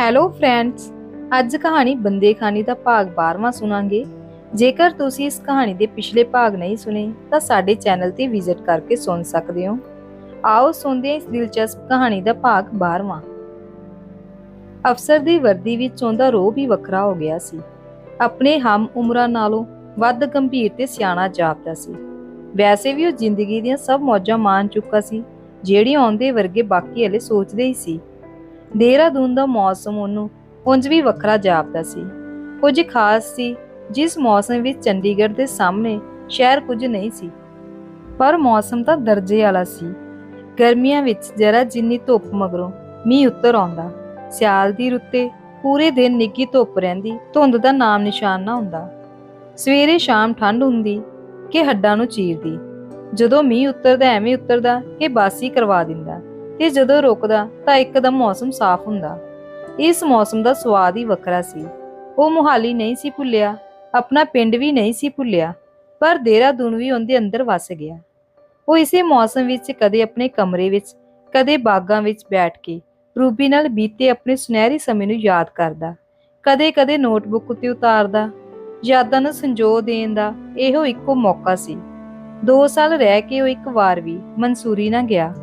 Hello friends ਅੱਜ ਕਹਾਣੀ ਬੰਦੇ ਖਾਨੀ ਦਾ ਭਾਗ 12ਵਾਂ ਸੁਣਾਂਗੇ। ਜੇਕਰ ਤੁਸੀਂ ਇਸ ਕਹਾਣੀ ਦੇ ਪਿਛਲੇ ਭਾਗ ਨਹੀਂ ਸੁਣੇ, ਤਾਂ ਸਾਡੇ ਚੈਨਲ ਤੇ ਵਿਜ਼ਿਟ ਕਰਕੇ ਸੁਣ ਸਕਦੇ ਹੋ। ਆਓ ਸੁਣਦੇ ਹਾਂ ਇਸ ਦਿਲਚਸਪ ਕਹਾਣੀ ਦਾ ਭਾਗ 12ਵਾਂ ਅਫਸਰ ਦੀ ਵਰਦੀ ਵਿੱਚ ਉਹਦਾ ਰੋਹ ਵੀ ਵੱਖਰਾ ਹੋ ਗਿਆ ਸੀ। ਆਪਣੇ ਹਮ ਉਮਰਾਂ ਨਾਲੋਂ ਵੱਧ ਗੰਭੀਰ ਤੇ ਸਿਆਣਾ ਜਾਪਦਾ ਸੀ। ਵੈਸੇ ਵੀ ਉਹ ਜ਼ਿੰਦਗੀ ਦੀਆਂ ਸਭ ਮੌਜਾਂ ਮਾਣ ਚੁੱਕਾ ਸੀ, ਜਿਹੜੀਆਂ ਆਉਂਦੇ ਵਰਗੇ ਬਾਕੀ ਹਲੇ ਸੋਚਦੇ ਹੀ ਸੀ। ਦੇਹਰਾਦੂਨ ਦਾ ਮੌਸਮ ਉਹਨੂੰ ਉਂਝ ਵੀ ਵੱਖਰਾ ਜਾਪਦਾ ਸੀ। ਕੁਝ ਖਾਸ ਸੀ, ਜਿਸ ਮੌਸਮ ਵਿੱਚ ਚੰਡੀਗੜ੍ਹ ਦੇ ਸਾਹਮਣੇ ਸ਼ਹਿਰ ਕੁਝ ਨਹੀਂ ਸੀ। ਪਰ ਮੌਸਮ ਤਾਂ ਦਰਜੇ ਵਾਲਾ ਸੀ। ਗਰਮੀਆਂ ਵਿੱਚ ਜਰਾ ਜਿੰਨੀ ਧੁੱਪ ਮਗਰੋਂ ਮੀਂਹ ਉੱਤਰ ਆਉਂਦਾ, ਸਿਆਲ ਦੀ ਰੁੱਤੇ ਪੂਰੇ ਦਿਨ ਨਿੱਗੀ ਧੁੱਪ ਰਹਿੰਦੀ, ਧੁੰਦ ਦਾ ਨਾਮ ਨਿਸ਼ਾਨ ਨਾ ਹੁੰਦਾ। ਸਵੇਰੇ ਸ਼ਾਮ ਠੰਡ ਹੁੰਦੀ ਕਿ ਹੱਡਾਂ ਨੂੰ ਚੀਰਦੀ। ਜਦੋਂ ਮੀਂਹ ਉਤਰਦਾ ਐਵੇਂ ਉਤਰਦਾ ਕਿ ਬਾਸੀ ਕਰਵਾ ਦਿੰਦਾ। ਤੇ ਜਦੋਂ ਰੁਕਦਾ ਤਾਂ ਇੱਕਦਮ ਮੌਸਮ ਸਾਫ਼ ਹੁੰਦਾ। ਇਸ ਮੌਸਮ ਦਾ ਸਵਾਦ ਹੀ ਵੱਖਰਾ ਸੀ। ਉਹ ਮੁਹਾਲੀ ਨਹੀਂ ਸੀ ਭੁੱਲਿਆ, ਆਪਣਾ ਪਿੰਡ ਵੀ ਨਹੀਂ ਸੀ ਭੁੱਲਿਆ, ਪਰ ਦੇਹਰਾਦੂਨ ਵੀ ਉਹਦੇ ਅੰਦਰ ਵਸ ਗਿਆ। ਉਹ ਇਸੇ ਮੌਸਮ ਵਿੱਚ ਕਦੇ ਆਪਣੇ ਕਮਰੇ ਵਿੱਚ, ਕਦੇ ਬਾਗਾਂ ਵਿੱਚ ਬੈਠ ਕੇ ਰੂਬੀ ਨਾਲ ਬੀਤੇ ਆਪਣੇ ਸੁਨਹਿਰੀ ਸਮੇਂ ਨੂੰ ਯਾਦ ਕਰਦਾ। ਕਦੇ-ਕਦੇ ਨੋਟਬੁੱਕ ਉੱਤੇ ਉਤਾਰਦਾ, ਯਾਦਾਂ ਨੂੰ ਸੰਜੋ ਦੇਣ ਦਾ ਇਹੋ ਇੱਕੋ ਮੌਕਾ ਸੀ। 2 ਸਾਲ ਰਹਿ ਕੇ ਉਹ ਇੱਕ ਵਾਰ ਵੀ ਮਨਸੂਰੀ ਨਾ ਗਿਆ।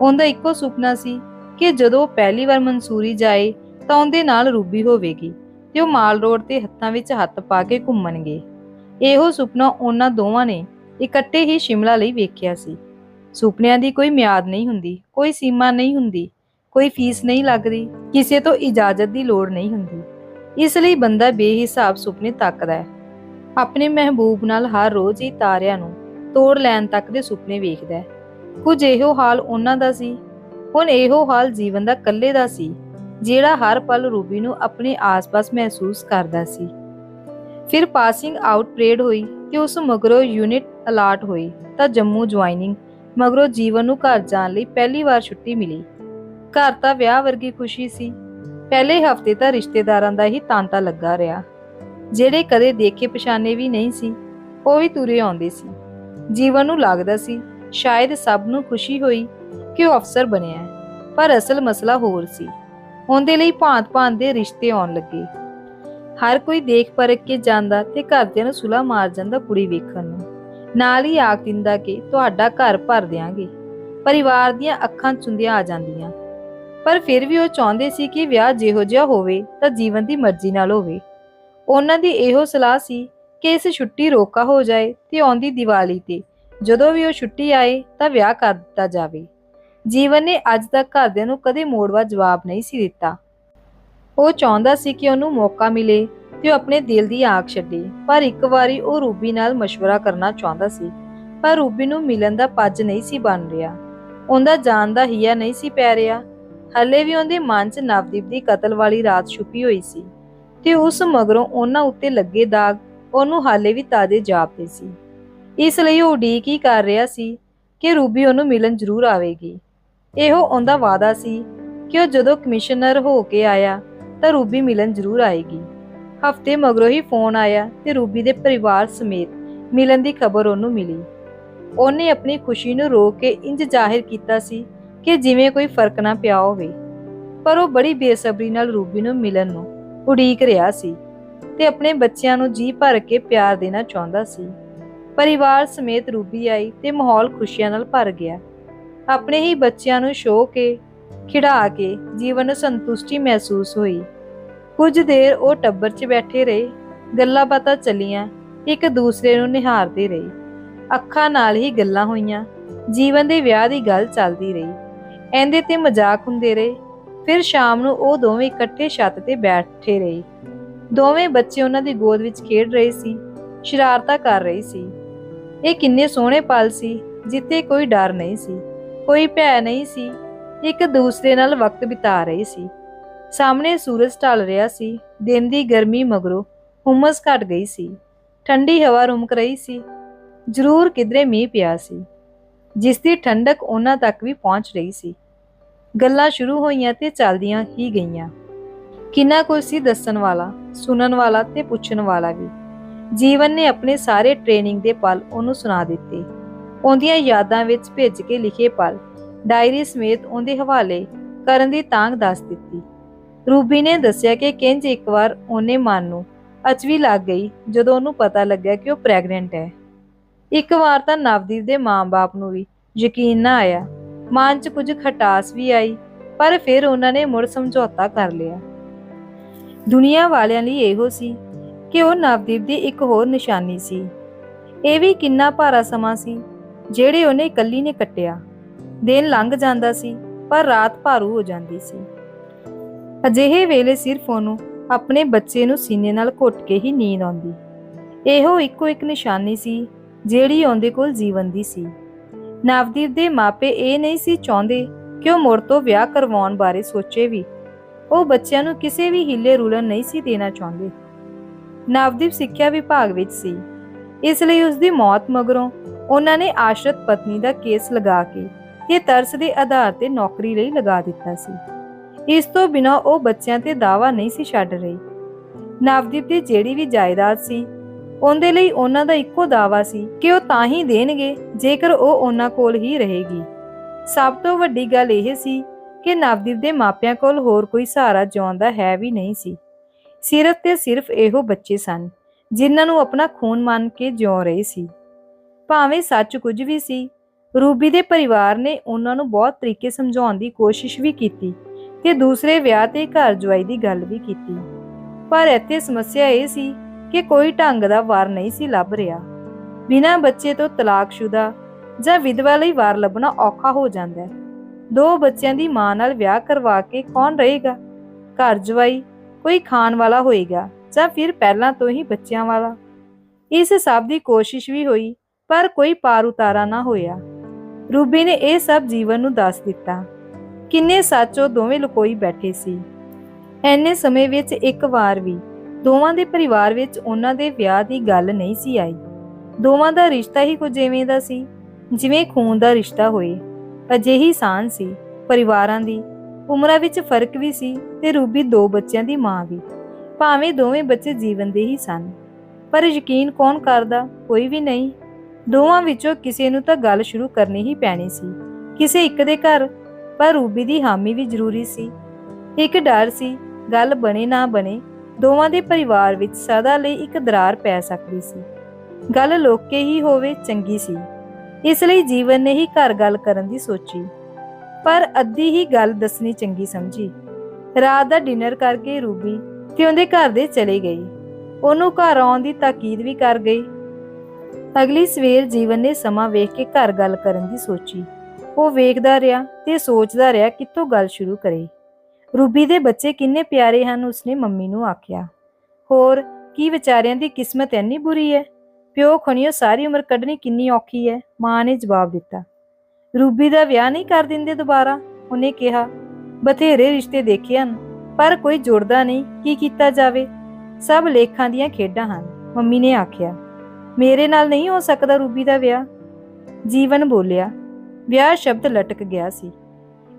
ਉਹਦਾ ਇੱਕੋ ਸੁਪਨਾ ਸੀ ਕਿ ਜਦੋਂ ਪਹਿਲੀ ਵਾਰ ਮਨਸੂਰੀ ਜਾਏ ਤਾਂ ਉਹਦੇ ਨਾਲ ਰੂਬੀ ਹੋਵੇਗੀ ਤੇ ਉਹ ਮਾਲ ਰੋਡ ਤੇ ਹੱਥਾਂ ਵਿੱਚ ਹੱਥ ਪਾ ਕੇ ਘੁੰਮਣਗੇ। ਇਹੋ ਸੁਪਨਾ ਉਹਨਾਂ ਦੋਵਾਂ ਨੇ ਇਕੱਠੇ ਹੀ ਸ਼ਿਮਲਾ ਲਈ ਵੇਖਿਆ ਸੀ। ਸੁਪਨਿਆਂ ਦੀ ਕੋਈ ਮਿਆਦ ਨਹੀਂ ਹੁੰਦੀ, ਕੋਈ ਸੀਮਾ ਨਹੀਂ ਹੁੰਦੀ, ਕੋਈ ਫੀਸ ਨਹੀਂ ਲੱਗਦੀ, ਕਿਸੇ ਤੋਂ ਇਜਾਜ਼ਤ ਦੀ ਲੋੜ ਨਹੀਂ ਹੁੰਦੀ। ਇਸ ਲਈ ਬੰਦਾ ਬੇਹਿਸਾਬ ਸੁਪਨੇ ਤੱਕਦਾ ਹੈ। ਆਪਣੇ ਮਹਿਬੂਬ ਨਾਲ ਹਰ ਰੋਜ਼ ਹੀ ਤਾਰਿਆਂ ਨੂੰ ਤੋੜ ਲੈਣ ਤੱਕ ਦੇ ਸੁਪਨੇ ਵੇਖਦਾ ਹੈ। ਕੁਝ ਇਹੋ ਹਾਲ ਉਹਨਾਂ ਦਾ ਸੀ। ਹੁਣ ਇਹੋ ਹਾਲ ਜੀਵਨ ਦਾ ਇਕੱਲੇ ਦਾ ਸੀ, ਜਿਹੜਾ ਹਰ ਪਲ ਰੂਬੀ ਨੂੰ ਆਪਣੇ ਆਸ-ਪਾਸ ਮਹਿਸੂਸ ਕਰਦਾ ਸੀ। ਫਿਰ ਪਾਸਿੰਗ ਆਊਟ ਪਰੇਡ ਹੋਈ ਤੇ ਉਸ ਮਗਰੋਂ ਯੂਨਿਟ ਅਲਾਟ ਹੋਈ ਤਾਂ ਜੰਮੂ ਜੁਆਇਨਿੰਗ ਮਗਰੋਂ ਜੀਵਨ ਨੂੰ ਘਰ ਜਾਣ ਲਈ ਪਹਿਲੀ ਵਾਰ ਛੁੱਟੀ ਮਿਲੀ। ਘਰ ਤਾਂ ਵਿਆਹ ਵਰਗੀ ਖੁਸ਼ੀ ਸੀ, ਪਹਿਲੇ ਹਫ਼ਤੇ ਤਾਂ ਰਿਸ਼ਤੇਦਾਰਾਂ ਦਾ ਹੀ ਤਾਂਤਾ ਲੱਗਾ ਰਿਹਾ। ਜਿਹੜੇ ਕਦੇ ਦੇਖੇ ਪਛਾਣੇ ਵੀ ਨਹੀਂ ਸੀ, ਉਹ ਵੀ ਤੁਰੇ ਆਉਂਦੇ ਸੀ। ਜੀਵਨ ਨੂੰ ਲੱਗਦਾ ਸੀ ਸ਼ਾਇਦ ਸਭ ਨੂੰ ਖੁਸ਼ੀ ਹੋਈ ਕਿ ਉਹ ਅਫਸਰ ਬਣਿਆ ਹੈ, ਪਰ ਅਸਲ ਮਸਲਾ ਹੋਰ ਸੀ। ਉਹਦੇ ਲਈ ਭਾਂਤ-ਭਾਂਤ ਦੇ ਰਿਸ਼ਤੇ ਆਉਣ ਲੱਗੇ। ਹਰ ਕੋਈ ਦੇਖ ਪਰਖ ਕੇ ਜਾਂਦਾ ਤੇ ਘਰਦਿਆਂ ਨੂੰ ਸੁਲਾ ਮਾਰ ਜਾਂਦਾ ਕੁੜੀ ਵੇਖਣ ਨੂੰ। ਨਾਲ ਹੀ ਆਖ ਦਿੰਦਾ ਕਿ ਤੁਹਾਡਾ ਘਰ ਭਰ ਦਿਆਂਗੇ। ਪਰਿਵਾਰ ਦੀਆਂ ਅੱਖਾਂ ਚੁੰਦੀਆਂ ਆ ਜਾਂਦੀਆਂ। ਪਰ ਫਿਰ ਵੀ ਉਹ ਚਾਹੁੰਦੇ ਸੀ ਕਿ ਵਿਆਹ ਜਿਹੋ ਜਿਹਾ ਹੋਵੇ ਤਾਂ ਜੀਵਨ ਦੀ ਮਰਜ਼ੀ ਨਾਲ ਹੋਵੇ। ਉਹਨਾਂ ਦੀ ਇਹੋ ਸਲਾਹ ਸੀ ਕਿ ਇਸ ਛੁੱਟੀ ਰੋਕਾ ਹੋ ਜਾਏ ਤੇ ਆਉਂਦੀ ਦੀਵਾਲੀ ਤੇ ਜਦੋਂ ਵੀ ਉਹ ਛੁੱਟੀ ਆਏ ਤਾਂ ਵਿਆਹ ਕਰ ਦਿੱਤਾ ਜਾਵੇ ਜੀਵਨ ਨੇ ਅੱਜ ਤੱਕ ਘਰਦਿਆਂ ਨੂੰ ਕਦੇ ਮੋੜਵਾ ਜਵਾਬ ਨਹੀਂ ਸੀ ਦਿੱਤਾ ਉਹ ਚਾਹੁੰਦਾ ਸੀ ਕਿ ਉਹਨੂੰ ਮੌਕਾ ਮਿਲੇ ਤੇ ਉਹ ਆਪਣੇ ਦਿਲ ਦੀ ਆਖ ਛੱਡੇ ਪਰ ਇੱਕ ਵਾਰੀ ਉਹ ਰੂਬੀ ਨਾਲ مشورہ ਕਰਨਾ ਚਾਹੁੰਦਾ ਸੀ ਪਰ ਰੂਬੀ ਨੂੰ ਮਿਲਣ ਦਾ ਪੱਜ ਨਹੀਂ ਸੀ ਬਣ ਰਿਹਾ ਉਹਦਾ ਜਾਣ ਦਾ ਹਿਆ ਨਹੀਂ ਸੀ ਪੈ ਰਿਹਾ ਹੱਲੇ ਵੀ ਉਹਦੇ ਮਨ 'ਚ ਨਵਦੀਪ ਦੀ ਕਤਲ ਵਾਲੀ ਰਾਤ ਛੁਪੀ ਹੋਈ ਸੀ ਤੇ ਉਸ ਮਗਰੋਂ ਉਹਨਾਂ ਉੱਤੇ ਲੱਗੇ ਦਾਗ ਉਹਨੂੰ ਹਾਲੇ ਵੀ ਤਾਜ਼ੇ ਜਾਪਦੇ ਸੀ ਇਸ ਲਈ ਉਹ ਉਡੀਕ ਹੀ ਕਰ ਰਿਹਾ ਸੀ ਕਿ ਰੂਬੀ ਉਹਨੂੰ ਮਿਲਣ ਜ਼ਰੂਰ ਆਵੇਗੀ। ਇਹੋ ਉਹਦਾ ਵਾਅਦਾ ਸੀ ਕਿ ਉਹ ਜਦੋਂ ਕਮਿਸ਼ਨਰ ਹੋ ਕੇ ਆਇਆ ਤਾਂ ਰੂਬੀ ਮਿਲਣ ਜ਼ਰੂਰ ਆਏਗੀ। ਹਫ਼ਤੇ ਮਗਰੋਂ ਹੀ ਫੋਨ ਆਇਆ ਤੇ ਰੂਬੀ ਦੇ ਪਰਿਵਾਰ ਸਮੇਤ ਮਿਲਣ ਦੀ ਖਬਰ ਉਹਨੂੰ ਮਿਲੀ। ਉਹਨੇ ਆਪਣੀ ਖੁਸ਼ੀ ਨੂੰ ਰੋਕ ਕੇ ਇੰਜ ਜ਼ਾਹਿਰ ਕੀਤਾ ਸੀ ਕਿ ਜਿਵੇਂ ਕੋਈ ਫ਼ਰਕ ਨਾ ਪਿਆ ਹੋਵੇ। ਪਰ ਉਹ ਬੜੀ ਬੇਸਬਰੀ ਨਾਲ ਰੂਬੀ ਨੂੰ ਮਿਲਣ ਨੂੰ ਉਡੀਕ ਰਿਹਾ ਸੀ ਤੇ ਆਪਣੇ ਬੱਚਿਆਂ ਨੂੰ ਜੀ ਭਰ ਕੇ ਪਿਆਰ ਦੇਣਾ ਚਾਹੁੰਦਾ ਸੀ। ਪਰਿਵਾਰ ਸਮੇਤ ਰੂਬੀ ਆਈ ਤੇ ਮਾਹੌਲ ਖੁਸ਼ੀਆਂ ਨਾਲ ਭਰ ਗਿਆ। ਆਪਣੇ ਹੀ ਬੱਚਿਆਂ ਨੂੰ ਸ਼ੋਅ ਕੇ, ਖਿਡਾ ਕੇ ਜੀਵਨ ਨੂੰ ਸੰਤੁਸ਼ਟੀ ਮਹਿਸੂਸ ਹੋਈ। ਕੁਝ ਦੇਰ ਉਹ ਟੱਬਰ 'ਚ ਬੈਠੇ ਰਹੇ, ਗੱਲਾਂ ਬਾਤਾਂ ਚੱਲੀਆਂ, ਇੱਕ ਦੂਸਰੇ ਨੂੰ ਨਿਹਾਰਦੇ ਰਹੇ। ਅੱਖਾਂ ਨਾਲ ਹੀ ਗੱਲਾਂ ਹੋਈਆਂ, ਜੀਵਨ ਦੇ ਵਿਆਹ ਦੀ ਗੱਲ ਚੱਲਦੀ ਰਹੀ। ਐਂਦੇ ਤੇ ਮਜ਼ਾਕ ਹੁੰਦੇ ਰਹੇ, ਫਿਰ ਸ਼ਾਮ ਨੂੰ ਉਹ ਦੋਵੇਂ ਇਕੱਠੇ ਛੱਤ ਤੇ ਬੈਠੇ ਰਹੇ। ਦੋਵੇਂ ਬੱਚੇ ਉਹਨਾਂ ਦੀ ਗੋਦ ਵਿੱਚ ਖੇਡ ਰਹੇ ਸੀ, ਸ਼ਰਾਰਤਾਂ ਕਰ ਰਹੇ ਸੀ। ਇਹ ਕਿੰਨੇ ਸੋਹਣੇ ਪਲ ਸੀ, ਜਿੱਥੇ ਕੋਈ ਡਰ ਨਹੀਂ ਸੀ, ਕੋਈ ਭੈ ਨਹੀਂ ਸੀ, ਇੱਕ ਦੂਸਰੇ ਨਾਲ ਵਕਤ ਬਿਤਾ ਰਹੇ ਸੀ। ਸਾਹਮਣੇ ਸੂਰਜ ਢਲ ਰਿਹਾ ਸੀ, ਦਿਨ ਦੀ ਗਰਮੀ ਮਗਰੋਂ ਹੁਮਸ ਘਟ ਗਈ ਸੀ, ਠੰਡੀ ਹਵਾ ਰੁਮਕ ਰਹੀ ਸੀ, ਜ਼ਰੂਰ ਕਿਧਰੇ ਮੀਂਹ ਪਿਆ ਸੀ ਜਿਸ ਦੀ ਠੰਡਕ ਉਹਨਾਂ ਤੱਕ ਵੀ ਪਹੁੰਚ ਰਹੀ ਸੀ। ਗੱਲਾਂ ਸ਼ੁਰੂ ਹੋਈਆਂ ਤੇ ਚੱਲਦੀਆਂ ਹੀ ਗਈਆਂ। ਕਿੰਨਾ ਕੁਝ ਸੀ ਦੱਸਣ ਵਾਲਾ, ਸੁਣਨ ਵਾਲਾ ਤੇ ਪੁੱਛਣ ਵਾਲਾ ਵੀ। ਜੀਵਨ ਨੇ ਆਪਣੇ ਸਾਰੇ ਟ੍ਰੇਨਿੰਗ ਦੇ ਪਲ ਉਹਨੂੰ ਸੁਣਾ ਦਿੱਤੇ। ਉਹਦੀਆਂ ਯਾਦਾਂ ਵਿੱਚ ਭਿੱਜ ਕੇ ਲਿਖੇ ਪਲ ਡਾਇਰੀ ਸਮੇਤ ਉਹਦੇ ਹਵਾਲੇ ਕਰਨ ਦੀ ਤਾਂਗ ਦੱਸ ਦਿੱਤੀ। ਰੂਬੀ ਨੇ ਦੱਸਿਆ ਕਿ ਕਿੰਜ ਇੱਕ ਵਾਰ ਉਹਨੇ ਮਨ ਨੂੰ ਅਚਵੀ ਲੱਗ ਗਈ ਜਦੋਂ ਉਹਨੂੰ ਪਤਾ ਲੱਗਿਆ ਕਿ ਉਹ ਪ੍ਰੈਗਨੈਂਟ ਹੈ। ਇੱਕ ਵਾਰ ਤਾਂ ਨਵਦੀਪ ਦੇ ਮਾਂ-ਬਾਪ ਨੂੰ ਵੀ ਯਕੀਨ ਨਾ ਆਇਆ। ਮਨ 'ਚ ਕੁਝ ਖਟਾਸ ਵੀ ਆਈ, ਪਰ ਫਿਰ ਉਹਨਾਂ ਨੇ ਮੁੜ ਸਮਝੌਤਾ ਕਰ ਲਿਆ। ਦੁਨੀਆ ਵਾਲਿਆਂ ਲਈ ਇਹੋ ਸੀ ਕਿ ਉਹ ਨਵਦੀਪ ਦੀ ਇੱਕ ਹੋਰ ਨਿਸ਼ਾਨੀ ਸੀ। ਇਹ ਵੀ ਕਿੰਨਾ ਭਾਰਾ ਸਮਾਂ ਸੀ, ਜਿਹੜੇ ਉਹਨੇ ਇਕੱਲੀ ਨੇ ਕੱਟਿਆ। ਦਿਨ ਲੰਘ ਜਾਂਦਾ ਸੀ, ਪਰ ਰਾਤ ਭਾਰੂ ਹੋ ਜਾਂਦੀ ਸੀ। ਅਜਿਹੇ ਵੇਲੇ ਸਿਰਫ ਉਹਨੂੰ ਆਪਣੇ ਬੱਚੇ ਨੂੰ ਸੀਨੇ ਨਾਲ ਘੁੱਟ ਕੇ ਹੀ ਨੀਂਦ ਆਉਂਦੀ। ਇਹੋ ਇੱਕੋ ਇੱਕ ਨਿਸ਼ਾਨੀ ਸੀ, ਜਿਹੜੀ ਉਹਦੇ ਕੋਲ ਜੀਵਨ ਦੀ ਸੀ। ਨਵਦੀਪ ਦੇ ਮਾਪੇ ਇਹ ਨਹੀਂ ਸੀ ਚਾਹੁੰਦੇ ਕਿ ਉਹ ਮੁੜ ਤੋਂ ਵਿਆਹ ਕਰਵਾਉਣ ਬਾਰੇ ਸੋਚੇ ਵੀ। ਉਹ ਬੱਚਿਆਂ ਨੂੰ ਕਿਸੇ ਵੀ ਹਿੱਲੇ ਰੁਲਣ ਨਹੀਂ ਸੀ ਦੇਣਾ ਚਾਹੁੰਦੇ। ਨਵਦੀਪ ਸਿੱਖਿਆ ਵਿਭਾਗ ਵਿੱਚ ਸੀ। ਇਸ ਲਈ ਉਸ ਦੀ ਮੌਤ ਮਗਰੋਂ ਉਹਨਾਂ ਨੇ ਆਸ਼ਰਤ ਪਤਨੀ ਦਾ ਕੇਸ ਲਗਾ ਕੇ ਤੇ ਤਰਸ ਦੇ ਆਧਾਰ ਤੇ ਨੌਕਰੀ ਲਈ ਲਗਾ ਦਿੱਤਾ ਸੀ। ਇਸ ਤੋਂ ਬਿਨਾਂ ਉਹ ਬੱਚਿਆਂ ਤੇ ਦਾਵਾ ਨਹੀਂ ਸੀ ਛੱਡ ਰਹੀ। ਨਵਦੀਪ ਦੀ ਜਿਹੜੀ ਵੀ ਜਾਇਦਾਦ ਸੀ, ਉਹਦੇ ਲਈ ਉਹਨਾਂ ਦਾ ਇੱਕੋ ਦਾਵਾ ਸੀ ਕਿ ਉਹ ਤਾਂ ਹੀ ਦੇਣਗੇ, ਜੇਕਰ ਉਹ ਉਹਨਾਂ ਕੋਲ ਹੀ ਰਹੇਗੀ। ਸਭ ਤੋਂ ਵੱਡੀ ਗੱਲ ਇਹ ਸੀ ਕਿ ਨਵਦੀਪ ਦੇ ਮਾਪਿਆਂ ਕੋਲ ਹੋਰ ਕੋਈ ਸਹਾਰਾ ਜਿਉਂਦਾ ਹੈ ਵੀ ਨਹੀਂ ਸੀ। ਸਿਰਫ ਤੇ ਸਿਰਫ ਇਹੋ ਬੱਚੇ ਸਨ, ਜਿਨ੍ਹਾਂ ਨੂੰ ਆਪਣਾ ਖੂਨ ਮੰਨ ਕੇ ਜਿਉ ਰਹੇ ਸੀ। ਭਾਵੇਂ ਸੱਚ ਕੁਝ ਵੀ ਸੀ, ਰੂਬੀ ਦੇ ਪਰਿਵਾਰ ਨੇ ਉਹਨਾਂ ਨੂੰ ਬਹੁਤ ਤਰੀਕੇ ਸਮਝਾਉਣ ਦੀ ਕੋਸ਼ਿਸ਼ ਵੀ ਕੀਤੀ ਤੇ ਦੂਸਰੇ ਵਿਆਹ ਤੇ ਘਰ ਜਵਾਈ ਦੀ ਗੱਲ ਵੀ ਕੀਤੀ। ਪਰ ਇੱਥੇ ਸਮੱਸਿਆ ਇਹ ਸੀ ਕਿ ਕੋਈ ਢੰਗ ਦਾ ਵਾਰ ਨਹੀਂ ਸੀ ਲੱਭ ਰਿਹਾ। ਬਿਨਾਂ ਬੱਚੇ ਤੋਂ ਤਲਾਕਸ਼ੁਦਾ ਜਾਂ ਵਿਧਵਾ ਲਈ ਵਾਰ ਲੱਭਣਾ ਔਖਾ ਹੋ ਜਾਂਦਾ ਹੈ। ਦੋ ਬੱਚਿਆਂ ਦੀ ਮਾਂ ਨਾਲ ਵਿਆਹ ਕਰਵਾ ਕੇ ਕੌਣ ਰਹੇਗਾ? ਘਰ ਜਵਾਈ ਕੋਈ ਖਾਣ ਵਾਲਾ ਹੋਏਗਾ ਜਾਂ ਫਿਰ ਪਹਿਲਾਂ ਤੋਂ ਹੀ ਬੱਚਿਆਂ ਵਾਲਾ। ਇਸ ਸਭ ਦੀ ਕੋਸ਼ਿਸ਼ ਵੀ ਹੋਈ, ਪਰ ਕੋਈ ਪਾਰ ਉਤਾਰਾ ਨਾ ਹੋਇਆ। ਰੂਬੀ ਨੇ ਇਹ ਸਭ ਜੀਵਨ ਨੂੰ ਦੱਸ ਦਿੱਤਾ। ਕਿੰਨੇ ਸੱਚ ਦੋਵੇਂ ਲੁਕੋਈ ਬੈਠੇ ਸੀ। ਐਨੇ ਸਮੇਂ ਵਿੱਚ ਇੱਕ ਵਾਰ ਵੀ ਦੋਵਾਂ ਦੇ ਪਰਿਵਾਰ ਵਿੱਚ ਉਹਨਾਂ ਦੇ ਵਿਆਹ ਦੀ ਗੱਲ ਨਹੀਂ ਸੀ ਆਈ। ਦੋਵਾਂ ਦਾ ਰਿਸ਼ਤਾ ਹੀ ਕੁਝ ਐਵੇਂ ਦਾ ਸੀ, ਜਿਵੇਂ ਖੂਨ ਦਾ ਰਿਸ਼ਤਾ ਹੋਏ। ਅਜਿਹੀ ਸਾਂਝ ਸੀ ਪਰਿਵਾਰਾਂ ਦੀ। ਉਮਰਾਂ ਵਿੱਚ ਫ਼ਰਕ ਵੀ ਸੀ ਤੇ ਰੂਬੀ ਦੋ ਬੱਚਿਆਂ ਦੀ ਮਾਂ ਵੀ। ਭਾਵੇਂ ਦੋਵੇਂ ਬੱਚੇ ਜੀਵਨ ਦੇ ਹੀ ਸਨ, ਪਰ ਯਕੀਨ ਕੌਣ ਕਰਦਾ, ਕੋਈ ਵੀ ਨਹੀਂ। ਦੋਵਾਂ ਵਿੱਚੋਂ ਕਿਸੇ ਨੂੰ ਤਾਂ ਗੱਲ ਸ਼ੁਰੂ ਕਰਨੀ ਹੀ ਪੈਣੀ ਸੀ। ਕਿਸੇ ਇੱਕ ਦੇ ਘਰ, ਪਰ ਰੂਬੀ ਦੀ ਹਾਮੀ ਵੀ ਜ਼ਰੂਰੀ ਸੀ। ਇੱਕ ਡਰ ਸੀ, ਗੱਲ ਬਣੇ ਨਾ ਬਣੇ, ਦੋਵਾਂ ਦੇ ਪਰਿਵਾਰ ਵਿੱਚ ਸਦਾ ਲਈ ਇੱਕ ਦਰਾਰ ਪੈ ਸਕਦੀ ਸੀ। ਗੱਲ ਲੋਕੇ ਹੀ ਹੋਵੇ ਚੰਗੀ ਸੀ। ਇਸ ਲਈ ਜੀਵਨ ਨੇ ਹੀ ਘਰ ਗੱਲ ਕਰਨ ਦੀ ਸੋਚੀ। ਪਰ ਅੱਧੀ ਹੀ ਗੱਲ ਦੱਸਣੀ ਚੰਗੀ ਸਮਝੀ। ਰਾਤ ਦਾ ਡਿਨਰ ਕਰਕੇ ਰੂਬੀ ਤੇ ਉਹਦੇ ਘਰ ਦੇ ਚਲੇ ਗਈ। ਉਹਨੂੰ ਘਰ ਆਉਣ ਦੀ ਤਾਕੀਦ ਵੀ ਕਰ ਗਈ। ਅਗਲੀ ਸਵੇਰ ਜੀਵਨ ਨੇ ਸਮਾਂ ਵੇਖ ਕੇ ਘਰ ਗੱਲ ਕਰਨ ਦੀ ਸੋਚੀ। ਉਹ ਵੇਖਦਾ ਰਿਹਾ ਤੇ ਸੋਚਦਾ ਰਿਹਾ ਕਿੱਥੋਂ ਗੱਲ ਸ਼ੁਰੂ ਕਰੇ। ਰੂਬੀ ਦੇ ਬੱਚੇ ਕਿੰਨੇ ਪਿਆਰੇ ਹਨ, ਉਸਨੇ ਮੰਮੀ ਨੂੰ ਆਖਿਆ। ਹੋਰ, ਕੀ ਵਿਚਾਰਿਆਂ ਦੀ ਕਿਸਮਤ ਇੰਨੀ ਬੁਰੀ ਹੈ? ਪਿਓ ਖਣਿਓ ਸਾਰੀ ਉਮਰ ਕੱਢਣੀ ਕਿੰਨੀ ਔਖੀ ਹੈ? ਮਾਂ ਨੇ ਜਵਾਬ ਦਿੱਤਾ। ਰੂਬੀ ਦਾ ਵਿਆਹ ਨਹੀਂ ਕਰ ਦਿੰਦੇ ਦੁਬਾਰਾ, ਉਹਨੇ ਕਿਹਾ। ਬਥੇਰੇ ਰਿਸ਼ਤੇ ਦੇਖੇ ਹਨ, ਪਰ ਕੋਈ ਜੁੜਦਾ ਨਹੀਂ, ਕੀ ਕੀਤਾ ਜਾਵੇ? ਸਭ ਲੇਖਾਂ ਦੀਆਂ ਖੇਡਾਂ ਹਨ, ਮੰਮੀ ਨੇ ਆਖਿਆ। ਮੇਰੇ ਨਾਲ ਨਹੀਂ ਹੋ ਸਕਦਾ ਰੂਬੀ ਦਾ ਵਿਆਹ। ਜੀਵਨ ਬੋਲਿਆ। ਵਿਆਹ ਸ਼ਬਦ ਲਟਕ ਗਿਆ ਸੀ।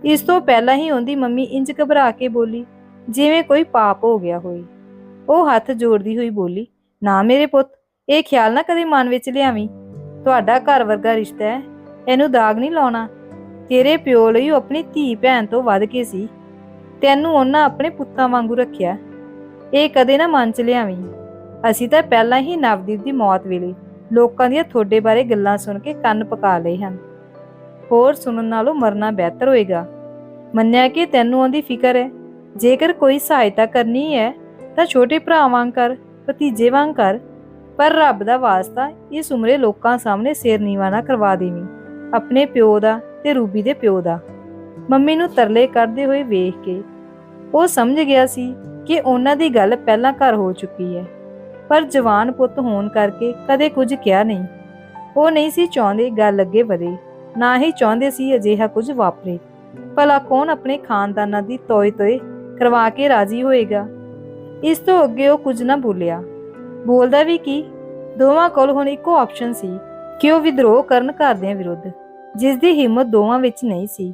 ਇਸ ਤੋਂ ਪਹਿਲਾਂ ਹੀ ਉਹਦੀ ਮੰਮੀ ਇੰਜ ਘਬਰਾ ਕੇ ਬੋਲੀ, ਜਿਵੇਂ ਕੋਈ ਪਾਪ ਹੋ ਗਿਆ ਹੋਵੇ। ਉਹ ਹੱਥ ਜੋੜਦੀ ਹੋਈ ਬੋਲੀ, ਨਾ ਮੇਰੇ ਪੁੱਤ, ਇਹ ਖਿਆਲ ਨਾ ਕਦੇ ਮਨ ਵਿੱਚ ਲਿਆਵੀਂ। ਤੁਹਾਡਾ ਘਰ ਵਰਗਾ ਰਿਸ਼ਤਾ ਹੈ ਇਹਨੂੰ ਦਾਗ ਨਹੀਂ ਲਾਉਣਾ। ਤੇਰੇ ਪਿਓ ਲਈ ਉਹ ਆਪਣੀ ਧੀ ਭੈਣ ਤੋਂ ਵੱਧ ਕੇ ਸੀ। ਤੈਨੂੰ ਉਹਨਾਂ ਆਪਣੇ ਪੁੱਤਾਂ ਵਾਂਗੂ ਰੱਖਿਆ। ਇਹ ਕਦੇ ਨਾ ਮਨ ਚ ਲਿਆਵੀਂ। ਅਸੀਂ ਤਾਂ ਪਹਿਲਾਂ ਹੀ ਨਵਦੀਪ ਦੀ ਮੌਤ ਵੇਲੇ ਲੋਕਾਂ ਦੀਆਂ ਤੁਹਾਡੇ ਬਾਰੇ ਗੱਲਾਂ ਸੁਣ ਕੇ ਕੰਨ ਪਕਾ ਲਏ ਹਨ। ਹੋਰ ਸੁਣਨ ਨਾਲੋਂ ਮਰਨਾ ਬਿਹਤਰ ਹੋਏਗਾ। ਮੰਨਿਆ ਕਿ ਤੈਨੂੰ ਉਹਦੀ ਫਿਕਰ ਹੈ। ਜੇਕਰ ਕੋਈ ਸਹਾਇਤਾ ਕਰਨੀ ਹੈ, ਤਾਂ ਛੋਟੇ ਭਰਾ ਵਾਂਗ ਕਰ, ਭਤੀਜੇ ਵਾਂਗ ਕਰ। ਪਰ ਰੱਬ ਦਾ ਵਾਸਤਾ ਇਸ ਉਮਰੇ ਲੋਕਾਂ ਸਾਹਮਣੇ ਸਿਰ ਨੀਵਾ ਨਾ ਕਰਵਾ ਦੇਵੀਂ। ਆਪਣੇ ਪਿਓ ਦਾ ਤੇ ਰੂਬੀ ਦੇ ਪਿਓ ਦਾ। ਮੰਮੀ ਨੂੰ ਤਰਲੇ ਕਰਦੇ ਹੋਏ ਵੇਖ ਕੇ ਉਹ ਸਮਝ ਗਿਆ ਸੀ ਕਿ ਉਹਨਾਂ ਦੀ ਗੱਲ ਪਹਿਲਾਂ ਘਰ ਹੋ ਚੁੱਕੀ ਹੈ, ਪਰ ਜਵਾਨ ਪੁੱਤ ਹੋਣ ਕਰਕੇ ਕਦੇ ਕੁਝ ਕਿਹਾ ਨਹੀਂ। ਉਹ ਨਹੀਂ ਸੀ ਚਾਹੁੰਦੇ ਗੱਲ ਅੱਗੇ ਵਧੇ, ਨਾ ਹੀ ਚਾਹੁੰਦੇ ਸੀ ਅਜਿਹਾ ਕੁਝ ਵਾਪਰੇ। ਭਲਾ ਕੌਣ ਆਪਣੇ ਖਾਨਦਾਨਾਂ ਦੀ ਤੋਏ ਤੋਏ ਕਰਵਾ ਕੇ ਰਾਜ਼ੀ ਹੋਏਗਾ? ਇਸ ਤੋਂ ਅੱਗੇ ਉਹ ਕੁਝ ਨਾ ਬੋਲਿਆ। ਬੋਲਦਾ ਵੀ ਕੀ? ਦੋਵਾਂ ਕੋਲ ਹੁਣ ਇੱਕੋ ਆਪਸ਼ਨ ਸੀ ਕਿ ਉਹ ਵਿਦਰੋਹ ਕਰਨ ਘਰਦਿਆਂ ਵਿਰੁੱਧ। ਜਿਸ ਦੀ ਹਿੰਮਤ ਦੋਵਾਂ ਵਿੱਚ ਨਹੀਂ ਸੀ।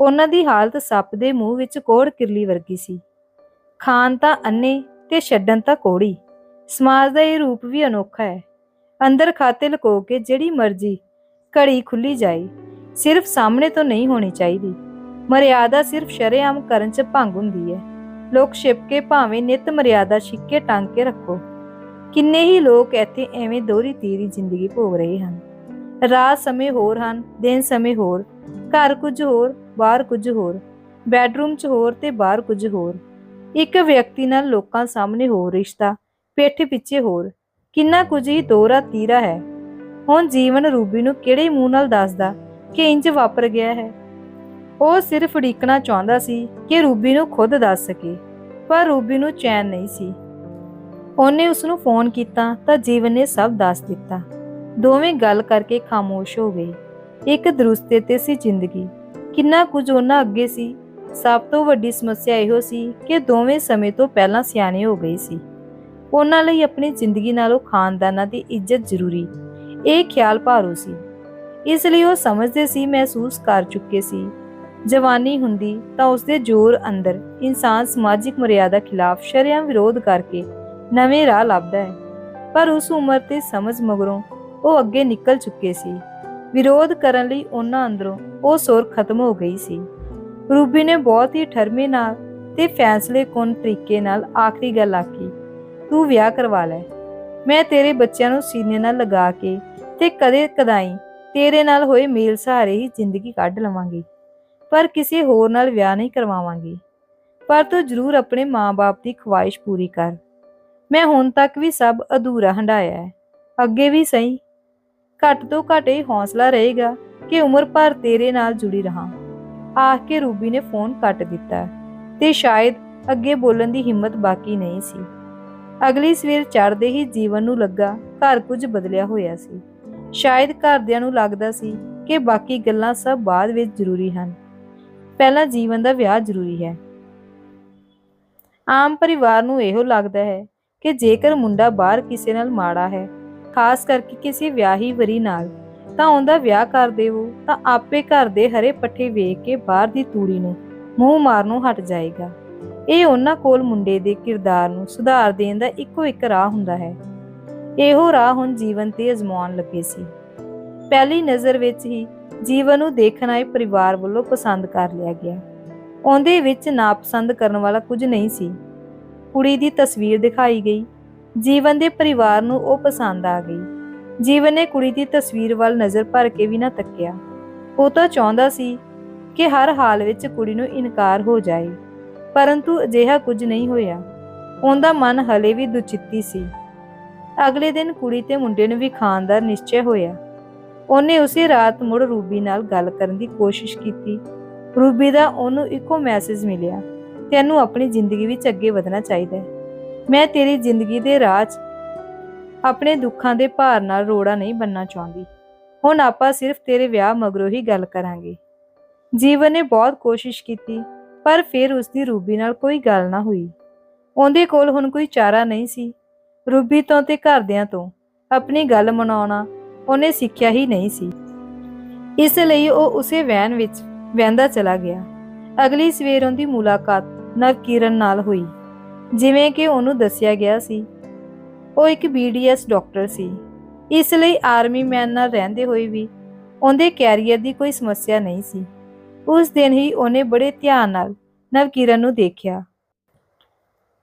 ਉਹਨਾਂ ਦੀ ਹਾਲਤ ਸੱਪ ਦੇ ਮੂੰਹ ਵਿੱਚ ਕੋੜ ਕਿਰਲੀ ਵਰਗੀ ਸੀ। ਖਾਨ ਤਾਂ ਅੰਨੇ ਤੇ ਛੱਡਣ ਤਾਂ ਕੋੜੀ। ਸਮਾਜ ਦਾ ਇਹ ਰੂਪ ਵੀ ਅਨੋਖਾ ਹੈ। ਅੰਦਰ ਖਾਤੇ ਲਕੋ ਕੇ ਜਿਹੜੀ ਮਰਜ਼ੀ ਘੜੀ ਖੁੱਲੀ ਜਾਏ, ਸਿਰਫ ਸਾਹਮਣੇ ਤੋਂ ਨਹੀਂ ਹੋਣੀ ਚਾਹੀਦੀ। ਮਰਿਆਦਾ ਸਿਰਫ ਸ਼ਰੇਆਮ ਕਰਨ ਚ ਭੰਗ ਹੁੰਦੀ ਹੈ। ਲੋਕ ਛਿਪ ਕੇ ਭਾਵੇਂ ਨਿਤ ਮਰਿਆਦਾ ਛਿੱਕੇ ਟੰਗ ਕੇ ਰੱਖੋ। ਕਿੰਨੇ ਹੀ ਲੋਕ ਇੱਥੇ ਐਵੇਂ ਦੋਹਰੀ ਤੀਰੀ ਜ਼ਿੰਦਗੀ ਭੋਗ ਰਹੇ ਹਨ। ਰਾਤ ਸਮੇਂ ਹੋਰ ਹਨ, ਦਿਨ ਸਮੇਂ ਹੋਰ। ਘਰ ਕੁਝ ਹੋਰ, ਬਾਹਰ ਕੁਝ ਹੋਰ। ਬੈੱਡਰੂਮ 'ਚ ਹੋਰ ਤੇ ਬਾਹਰ ਕੁਝ ਹੋਰ। ਇੱਕ ਵਿਅਕਤੀ ਨਾਲ ਲੋਕਾਂ ਸਾਹਮਣੇ ਹੋਰ ਰਿਸ਼ਤਾ, ਪਿੱਠ ਪਿੱਛੇ ਹੋਰ। ਕਿੰਨਾ ਕੁਝ ਹੀ ਦੋਰਾ ਤੀਰਾ ਹੈ। ਹੁਣ ਜੀਵਨ ਰੂਬੀ ਨੂੰ ਕਿਹੜੇ ਮੂੰਹ ਨਾਲ ਦੱਸਦਾ ਕਿ ਇੰਜ ਵਾਪਰ ਗਿਆ ਹੈ? ਉਹ ਸਿਰਫ ਉਡੀਕਣਾ ਚਾਹੁੰਦਾ ਸੀ ਕਿ ਰੂਬੀ ਨੂੰ ਖੁਦ ਦੱਸ ਸਕੇ, ਪਰ ਰੂਬੀ ਨੂੰ ਚੈਨ ਨਹੀਂ ਸੀ। ਉਹਨੇ ਉਸ ਨੂੰ ਫੋਨ ਕੀਤਾ ਤਾਂ ਜੀਵਨ ਨੇ ਸਭ ਦੱਸ ਦਿੱਤਾ। ਦੋਵੇਂ ਗੱਲ ਕਰਕੇ ਖਾਮੋਸ਼ ਹੋ ਗਏ। ਇੱਕ ਦਰੁਸਤੇ ਤੇ ਸੀ ਜ਼ਿੰਦਗੀ। ਕਿੰਨਾ ਕੁਝ ਉਹਨਾਂ ਅੱਗੇ ਸੀ। ਸਭ ਤੋਂ ਵੱਡੀ ਸਮੱਸਿਆ ਇਹੋ ਸੀ ਕਿ ਦੋਵੇਂ ਸਮੇਂ ਤੋਂ ਪਹਿਲਾਂ ਸਿਆਣੇ ਹੋ ਗਏ ਸੀ। ਉਹਨਾਂ ਲਈ ਆਪਣੀ ਜ਼ਿੰਦਗੀ ਨਾਲੋਂ ਖਾਨਦਾਨਾਂ ਦੀ ਇੱਜ਼ਤ ਜ਼ਰੂਰੀ। ਇਹ ਖਿਆਲ ਭਾਰੂ ਸੀ। ਇਸ ਲਈ ਉਹ ਸਮਝਦੇ ਸੀ, ਮਹਿਸੂਸ ਕਰ ਚੁੱਕੇ ਸੀ। ਜਵਾਨੀ ਹੁੰਦੀ ਤਾਂ ਉਸਦੇ ਜ਼ੋਰ ਅੰਦਰ ਇਨਸਾਨ ਸਮਾਜਿਕ ਮਰਿਆਦਾ ਖਿਲਾਫ ਸ਼ਰਿਆਂ ਵਿਰੋਧ ਕਰਕੇ ਨਵੇਂ ਰਾਹ ਲੱਭਦਾ ਹੈ। ਪਰ ਉਸ ਉਮਰ ਤੇ ਸਮਝ ਮਗਰੋਂ ਉਹ ਅੱਗੇ ਨਿਕਲ ਚੁੱਕੇ ਸੀ। ਵਿਰੋਧ ਕਰਨ ਲਈ ਉਹਨਾਂ ਅੰਦਰੋਂ ਉਹ ਸੁਰ ਖਤਮ ਹੋ ਗਈ ਸੀ। ਰੂਬੀ ਨੇ ਬਹੁਤ ਹੀ ਠਰਮੇ ਨਾਲ ਤੇ ਫੈਸਲੇ ਕੋਨ ਤਰੀਕੇ ਨਾਲ ਆਖਰੀ ਗੱਲ ਆਖੀ, ਤੂੰ ਵਿਆਹ ਕਰਵਾ ਲੈ। ਮੈਂ ਤੇਰੇ ਬੱਚਿਆਂ ਨੂੰ ਸੀਨੇ ਨਾਲ ਲਗਾ ਕੇ ਤੇ ਕਦੇ ਕਦਾਈ ਤੇਰੇ ਨਾਲ ਹੋਏ ਮੇਲ ਸਹਾਰੇ ਹੀ ਜ਼ਿੰਦਗੀ ਕੱਢ ਲਵਾਂਗੀ, ਪਰ ਕਿਸੇ ਹੋਰ ਨਾਲ ਵਿਆਹ ਨਹੀਂ ਕਰਵਾਵਾਂਗੀ। ਪਰ ਤੂੰ ਜ਼ਰੂਰ ਆਪਣੇ ਮਾਂ-ਬਾਪ ਦੀ ਖੁਆਇਸ਼ ਪੂਰੀ ਕਰ। ਮੈਂ ਹੁਣ ਤੱਕ ਵੀ ਸਭ ਅਧੂਰਾ ਹੰਡਾਇਆ ਹੈ। ਅੱਗੇ ਵੀ ਸਹੀ ਘੱਟ ਤੋਂ ਘੱਟ ਇਹ ਹੌਸਲਾ ਰਹੇਗਾ ਕਿ ਉਮਰ ਭਰ ਤੇਰੇ ਨਾਲ ਜੁੜੀ ਰਹਾ। ਆਖ ਕੇ ਰੂਬੀ ਨੇ ਫੋਨ ਕੱਟ ਦਿੱਤਾ ਤੇ ਸ਼ਾਇਦ ਅੱਗੇ ਬੋਲਣ ਦੀ ਹਿੰਮਤ ਬਾਕੀ ਨਹੀਂ ਸੀ। ਅਗਲੀ ਸਵੇਰ ਚੜ੍ਹਦੇ ਹੀ ਜੀਵਨ ਨੂੰ ਲੱਗਾ, ਘਰ ਕੁਝ ਬਦਲਿਆ ਹੋਇਆ ਸੀ। ਸ਼ਾਇਦ ਘਰਦਿਆਂ ਨੂੰ ਲੱਗਦਾ ਸੀ ਕਿ ਬਾਕੀ ਗੱਲਾਂ ਸਭ ਬਾਅਦ ਵਿੱਚ ਜ਼ਰੂਰੀ ਹਨ। ਪਹਿਲਾਂ ਜੀਵਨ ਦਾ ਵਿਆਹ ਜ਼ਰੂਰੀ ਹੈ। ਆਮ ਪਰਿਵਾਰ ਨੂੰ ਇਹੋ ਲੱਗਦਾ ਹੈ ਕਿ ਜੇਕਰ ਮੁੰਡਾ ਬਾਹਰ ਕਿਸੇ ਨਾਲ ਮਾੜਾ ਹੈ ਖਾਸ ਕਰਕੇ ਕਿਸੇ ਵਿਆਹੀ ਵਰੀ ਨਾਲ, ਤਾਂ ਉਹਦਾ ਵਿਆਹ ਕਰ ਦੇਵੋ, ਤਾਂ ਆਪੇ ਘਰ ਦੇ ਹਰੇ ਪੱਠੇ ਵੇਖ ਕੇ ਬਾਹਰ ਦੀ ਤੂੜੀ ਨੂੰ, ਮੂੰਹ ਮਾਰਨੋਂ ਹਟ ਜਾਏਗਾ। ਇਹ ਉਹਨਾਂ ਕੋਲ ਮੁੰਡੇ ਦੇ ਕਿਰਦਾਰ ਨੂੰ ਸੁਧਾਰ ਦੇਣ ਦਾ ਇੱਕੋ ਇੱਕ ਰਾਹ ਹੁੰਦਾ ਹੈ। ਇਹੋ ਰਾਹ ਹੁਣ ਜੀਵਨ ਤੇ ਅਜ਼ਮਾਉਣ ਲੱਗੇ ਸੀ। ਪਹਿਲੀ ਨਜ਼ਰ ਵਿੱਚ ਹੀ ਜੀਵਨ ਨੂੰ ਦੇਖਣ ਆਏ ਪਰਿਵਾਰ ਵੱਲੋਂ ਪਸੰਦ ਕਰ ਲਿਆ ਗਿਆ। ਉਹਦੇ ਵਿੱਚ ਨਾਪਸੰਦ ਕਰਨ ਵਾਲਾ ਕੁਝ ਨਹੀਂ ਸੀ। ਕੁੜੀ ਦੀ ਤਸਵੀਰ ਦਿਖਾਈ ਗਈ। ਜੀਵਨ ਦੇ ਪਰਿਵਾਰ ਨੂੰ ਉਹ ਪਸੰਦ ਆ ਗਈ। ਜੀਵਨ ਨੇ ਕੁੜੀ ਦੀ ਤਸਵੀਰ ਵੱਲ ਨਜ਼ਰ ਭਰ ਕੇ ਵੀ ਨਾ ਤੱਕਿਆ। ਉਹ ਤਾਂ ਚਾਹੁੰਦਾ ਸੀ ਕਿ ਹਰ ਹਾਲ ਵਿੱਚ ਕੁੜੀ ਨੂੰ ਇਨਕਾਰ ਹੋ ਜਾਏ, ਪਰੰਤੂ ਅਜਿਹਾ ਕੁਝ ਨਹੀਂ ਹੋਇਆ। ਉਹਦਾ ਮਨ ਹਲੇ ਵੀ ਦੁਚਿੱਤੀ ਸੀ। ਅਗਲੇ ਦਿਨ ਕੁੜੀ ਤੇ ਮੁੰਡੇ ਨੂੰ ਵੀ ਖਾਨਦਾਰ ਨਿਸ਼ਚੈ ਹੋਇਆ। ਉਹਨੇ ਉਸੇ ਰਾਤ ਮੁੜ ਰੂਬੀ ਨਾਲ ਗੱਲ ਕਰਨ ਦੀ ਕੋਸ਼ਿਸ਼ ਕੀਤੀ। ਰੂਬੀ ਦਾ ਉਹਨੂੰ ਇੱਕੋ ਮੈਸੇਜ ਮਿਲਿਆ, ਤੈਨੂੰ ਆਪਣੀ ਜ਼ਿੰਦਗੀ ਵਿੱਚ ਅੱਗੇ ਵਧਣਾ ਚਾਹੀਦਾ ਹੈ। ਮੈਂ ਤੇਰੀ ਜ਼ਿੰਦਗੀ ਦੇ ਰਾਹ 'ਚ ਆਪਣੇ ਦੁੱਖਾਂ ਦੇ ਭਾਰ ਨਾਲ ਰੋੜਾ ਨਹੀਂ ਬੰਨਣਾ ਚਾਹੁੰਦੀ। ਹੁਣ ਆਪਾਂ ਸਿਰਫ ਤੇਰੇ ਵਿਆਹ ਮਗਰੋਂ ਹੀ ਗੱਲ ਕਰਾਂਗੇ। ਜੀਵਨ ਨੇ ਬਹੁਤ ਕੋਸ਼ਿਸ਼ ਕੀਤੀ, ਪਰ ਫਿਰ ਉਸ ਦੀ ਰੂਬੀ ਨਾਲ ਕੋਈ ਗੱਲ ਨਾ ਹੋਈ। ਉਹਦੇ ਕੋਲ ਹੁਣ ਕੋਈ ਚਾਰਾ ਨਹੀਂ ਸੀ। ਰੂਬੀ ਤੋਂ ਤੇ ਘਰਦਿਆਂ ਤੋਂ ਆਪਣੀ ਗੱਲ ਮਨਾਉਣਾ ਉਹਨੇ ਸਿੱਖਿਆ ਹੀ ਨਹੀਂ ਸੀ। ਇਸ ਲਈ ਉਹ ਉਸੇ ਵੈਨ ਵਿੱਚ ਵਹਿੰਦਾ ਚਲਾ ਗਿਆ। ਅਗਲੀ ਸਵੇਰ ਉਹਦੀ ਮੁਲਾਕਾਤ ਨਵਕਿਰਨ ਨਾਲ ਹੋਈ। ਜਿਵੇਂ ਕਿ ਉਹਨੂੰ ਦੱਸਿਆ ਗਿਆ ਸੀ। ਉਹ ਇੱਕ ਬੀਡੀਐਸ ਡਾਕਟਰ ਸੀ। ਇਸ ਲਈ ਆਰਮੀ ਮੈਨ ਨਾਲ ਰਹਿੰਦੇ ਹੋਏ ਵੀ ਉਹਦੇ ਕੈਰੀਅਰ ਦੀ ਕੋਈ ਸਮੱਸਿਆ ਨਹੀਂ ਸੀ। ਉਸ ਦਿਨ ਹੀ ਉਹਨੇ ਬੜੇ ਧਿਆਨ ਨਾਲ ਨਵਕਿਰਨ ਨੂੰ ਦੇਖਿਆ।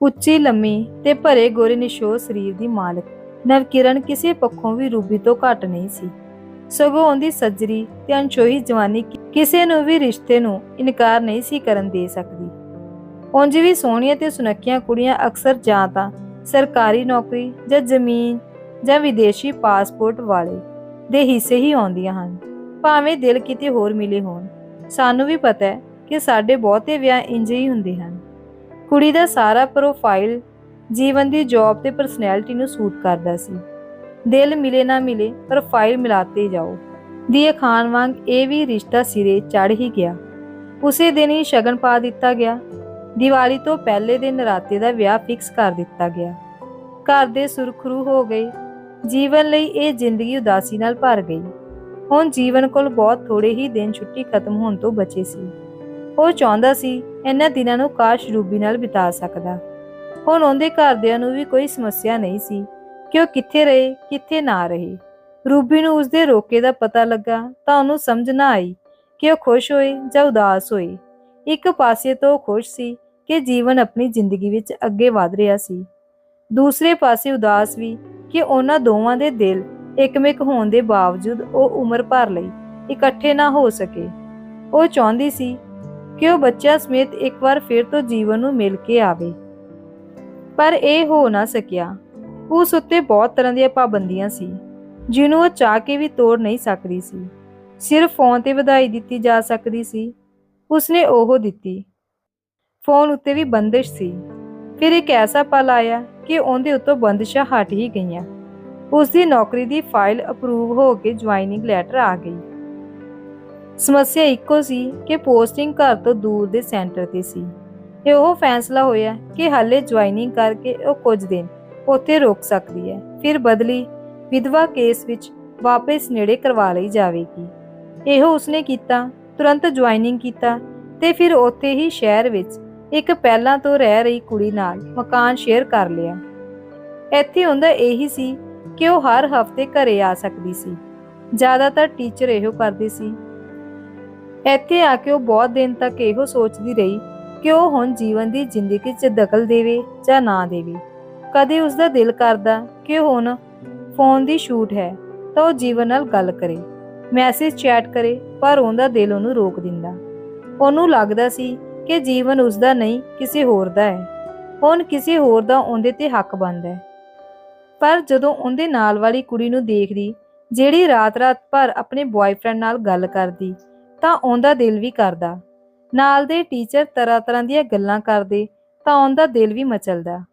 ਉੱਚੀ, ਲੰਮੀ ਤੇ ਭਰੇ ਗੋਰੇ ਨਿਸ਼ੋ ਸਰੀਰ ਦੀ ਮਾਲਕ, ਨਵਕਿਰਨ ਕਿਸੇ ਪੱਖੋਂ ਵੀ ਰੂਬੀ ਤੋਂ ਘੱਟ ਨਹੀਂ ਸੀ। ਸਗੋਂ ਉਹਦੀ ਸੱਜਰੀ ਤੇ ਅਣਛੋਹੀ ਜਵਾਨੀ ਕਿਸੇ ਨੂੰ ਵੀ ਰਿਸ਼ਤੇ ਨੂੰ ਇਨਕਾਰ ਨਹੀਂ ਸੀ ਕਰਨ ਦੇ ਸਕਦੀ। ਉਂਝ ਵੀ ਸੋਹਣੀਆਂ ਤੇ ਸੁਨੱਖੀਆਂ ਕੁੜੀਆਂ ਅਕਸਰ ਜਾਂ ਤਾਂ ਸਰਕਾਰੀ ਨੌਕਰੀ ਜਾਂ ਜ਼ਮੀਨ ਜਾਂ ਵਿਦੇਸ਼ੀ ਪਾਸਪੋਰਟ ਵਾਲੇ ਦੇ ਹਿੱਸੇ ਹੀ ਆਉਂਦੀਆਂ ਹਨ। ਭਾਵੇਂ ਦਿਲ ਕਿਤੇ ਹੋਰ ਮਿਲੇ ਹੋਣ। ਸਾਨੂੰ ਵੀ ਪਤਾ ਹੈ ਕਿ ਸਾਡੇ ਬਹੁਤੇ ਵਿਆਹ ਇੰਜ ਹੀ ਹੁੰਦੇ ਹਨ। ਕੁੜੀ ਦਾ ਸਾਰਾ ਪ੍ਰੋਫਾਈਲ ਜੀਵਨ ਦੀ ਜੌਬ ਤੇ ਪਰਸਨੈਲਿਟੀ ਨੂੰ ਸੂਟ ਕਰਦਾ ਸੀ। ਦਿਲ ਮਿਲੇ ਨਾ ਮਿਲੇ ਪ੍ਰੋਫਾਈਲ ਮਿਲਾਤੇ ਜਾਓ। ਦੀ ਖਾਨ ਵਾਂਗ ਇਹ ਵੀ ਰਿਸ਼ਤਾ ਸਿਰੇ ਚੜ ਹੀ ਗਿਆ। ਉਸੇ ਦਿਨ ਹੀ ਸ਼ਗਨ ਪਾ ਦਿੱਤਾ ਗਿਆ ਦੀਵਾਲੀ ਤੋਂ ਪਹਿਲੇ ਦਿਨ ਰਾਤੇ ਦਾ ਵਿਆਹ ਫਿਕਸ ਕਰ ਦਿੱਤਾ ਗਿਆ। ਘਰ ਦੇ ਸੁਰਖਰੂ ਹੋ ਗਏ। ਜੀਵਨ ਲਈ ਇਹ ਜ਼ਿੰਦਗੀ ਉਦਾਸੀ ਨਾਲ ਭਰ ਗਈ। ਹੁਣ ਜੀਵਨ ਕੋਲ ਬਹੁਤ ਥੋੜੇ ਹੀ ਦਿਨ ਛੁੱਟੀ ਖਤਮ ਹੋਣ ਤੋਂ ਬਚੇ ਸੀ। ਉਹ ਚਾਹੁੰਦਾ ਸੀ ਇਹਨਾਂ ਦਿਨਾਂ ਨੂੰ ਕਾਸ਼ ਰੂਬੀ ਨਾਲ ਬਿਤਾ ਸਕਦਾ। ਹੁਣ ਉਹਦੇ ਘਰਦਿਆਂ ਨੂੰ ਵੀ ਕੋਈ ਸਮੱਸਿਆ ਨਹੀਂ ਸੀ ਕਿ ਉਹ ਕਿੱਥੇ ਰਹੇ, ਕਿੱਥੇ ਨਾ ਰਹੇ। ਰੂਬੀ ਨੂੰ ਉਸਦੇ ਰੋਕੇ ਦਾ ਪਤਾ ਲੱਗਾ ਤਾਂ ਉਹਨੂੰ ਸਮਝ ਨਾ ਆਈ ਕਿ ਉਹ ਖੁਸ਼ ਹੋਏ ਜਾਂ ਉਦਾਸ ਹੋਏ। ਇੱਕ ਪਾਸੇ ਤੋਂ ਉਹ ਖੁਸ਼ ਸੀ ਕਿ ਜੀਵਨ ਆਪਣੀ ਜ਼ਿੰਦਗੀ ਵਿੱਚ ਅੱਗੇ ਵਧ ਰਿਹਾ ਸੀ। ਦੂਸਰੇ ਪਾਸੇ ਉਦਾਸ ਵੀ ਕਿ ਉਹਨਾਂ ਦੋਵਾਂ ਦੇ ਦਿਲ ਇੱਕਮਿਕ ਹੋਣ ਦੇ ਬਾਵਜੂਦ ਉਹ ਉਮਰ ਭਰ ਲਈ ਇਕੱਠੇ ਨਾ ਹੋ ਸਕੇ। ਉਹ ਚਾਹੁੰਦੀ ਸੀ ਕਿ ਉਹ ਬੱਚਿਆਂ ਸਮੇਤ ਇੱਕ ਵਾਰ ਫਿਰ ਤੋਂ ਜੀਵਨ ਨੂੰ ਮਿਲ ਕੇ ਆਵੇ। ਪਰ ਇਹ ਹੋ ਨਾ ਸਕਿਆ। ਉਸ ਉੱਤੇ ਬਹੁਤ ਤਰ੍ਹਾਂ ਦੀਆਂ ਪਾਬੰਦੀਆਂ ਸੀ, ਜਿਹਨੂੰ ਉਹ ਚਾਹ ਕੇ ਵੀ ਤੋੜ ਨਹੀਂ ਸਕਦੀ ਸੀ। ਸਿਰਫ ਫੋਨ ਤੇ ਵਧਾਈ ਦਿੱਤੀ ਜਾ ਸਕਦੀ ਸੀ। ਉਸਨੇ ਉਹ ਦਿੱਤੀ। ਫੋਨ ਉੱਤੇ ਵੀ ਬੰਦਿਸ਼ ਸੀ। ਫਿਰ ਇੱਕ ਐਸਾ ਪਲ ਆਇਆ ਕਿ ਉਹਦੇ ਉੱਤੋਂ ਬੰਦਿਸ਼ਾਂ ਹਟ ਹੀ ਗਈਆਂ। ਉਸ ਦੀ ਨੌਕਰੀ ਦੀ ਫਾਈਲ ਅਪਰੂਵ ਹੋ ਕੇ ਜੁਆਇਨਿੰਗ ਲੈਟਰ ਆ ਗਈ। ਸਮੱਸਿਆ ਇੱਕੋ ਸੀ ਕਿ ਪੋਸਟਿੰਗ ਘਰ ਤੋਂ ਦੂਰ ਦੇ ਸੈਂਟਰ ਤੇ ਸੀ। ਇਹ ਉਹ ਫੈਸਲਾ ਹੋਇਆ ਕਿ ਹਾਲੇ ਜੁਆਇਨਿੰਗ ਕਰਕੇ ਉਹ ਕੁਝ ਦਿਨ ਉੱਥੇ ਰੁਕ ਸਕਦੀ ਹੈ। ਫਿਰ ਬਦਲੀ ਵਿਧਵਾ ਕੇਸ ਵਿੱਚ ਵਾਪਸ ਨੇੜੇ ਕਰਵਾ ਲਈ ਜਾਵੇਗੀ। ਇਹੋ ਉਸਨੇ ਕੀਤਾ, ਤੁਰੰਤ ਜੁਆਇਨਿੰਗ ਕੀਤਾ ਤੇ ਫਿਰ ਉੱਥੇ ਹੀ ਸ਼ਹਿਰ ਵਿੱਚ ਇੱਕ ਪਹਿਲਾਂ ਤੋਂ ਰਹਿ ਰਹੀ ਕੁੜੀ ਨਾਲ ਮਕਾਨ ਸ਼ੇਅਰ ਕਰ ਲਿਆ। ਇੱਥੇ ਹੁੰਦਾ ਇਹੀ ਸੀ ਕਿ ਉਹ ਹਰ ਹਫ਼ਤੇ ਘਰੇ ਆ ਸਕਦੀ ਸੀ। ਜ਼ਿਆਦਾਤਰ ਟੀਚਰ ਇਹੋ ਕਰਦੇ ਸੀ। ਇੱਥੇ ਆ ਕੇ ਉਹ ਬਹੁਤ ਦਿਨ ਤੱਕ ਇਹੋ ਸੋਚਦੀ ਰਹੀ ਕਿ ਉਹ ਹੁਣ ਜੀਵਨ ਦੀ ਜ਼ਿੰਦਗੀ 'ਚ ਦਖਲ ਦੇਵੇ ਜਾਂ ਨਾ ਦੇਵੇ। ਕਦੇ ਉਸ ਦਾ ਦਿਲ ਕਰਦਾ ਕਿ ਹੁਣ ਫੋਨ ਦੀ ਸ਼ੂਟ ਹੈ ਤਾਂ ਉਹ ਜੀਵਨ ਨਾਲ ਗੱਲ ਕਰੇ ਮੈਸੇਜ ਚੈਟ ਕਰੇ, ਪਰ ਉਹਦਾ ਦਿਲ ਉਹਨੂੰ ਰੋਕ ਦਿੰਦਾ। ਉਹਨੂੰ ਲੱਗਦਾ ਸੀ ਕਿ ਜੀਵਨ ਉਸ ਦਾ ਨਹੀਂ, ਕਿਸੇ ਹੋਰ ਦਾ ਹੈ। ਹੁਣ ਕਿਸੇ ਹੋਰ ਦਾ ਉਹਦੇ ਤੇ ਹੱਕ ਬਣਦਾ ਹੈ। ਪਰ ਜਦੋਂ ਉਹਦੇ ਨਾਲ ਵਾਲੀ ਕੁੜੀ ਨੂੰ ਦੇਖਦੀ, ਜਿਹੜੀ ਰਾਤ-ਰਾਤ ਭਰ ਆਪਣੇ ਬॉयਫ੍ਰੈਂਡ ਨਾਲ ਗੱਲ ਕਰਦੀ, ਤਾਂ ਉਹਦਾ ਦਿਲ ਵੀ ਕਰਦਾ। ਨਾਲ ਦੇ ਟੀਚਰ ਤਰ੍ਹਾਂ-ਤਰ੍ਹਾਂ ਦੀਆਂ ਗੱਲਾਂ ਕਰਦੇ, ਤਾਂ ਉਹਦਾ ਦਿਲ ਵੀ ਮਚਲਦਾ।